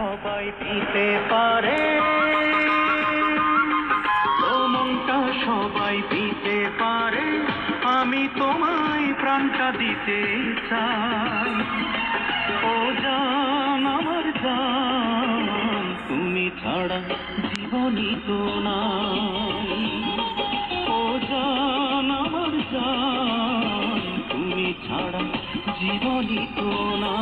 সবাই দিতে পারে মনটা সবাই দিতে পারে। আমি তোমায় প্রাণটা দিতে চাই। ও জান, আমার জান, তুমি ছাড়া জীবনই তো না ও জান, আমার জান, তুমি ছাড়া জীবনই তো না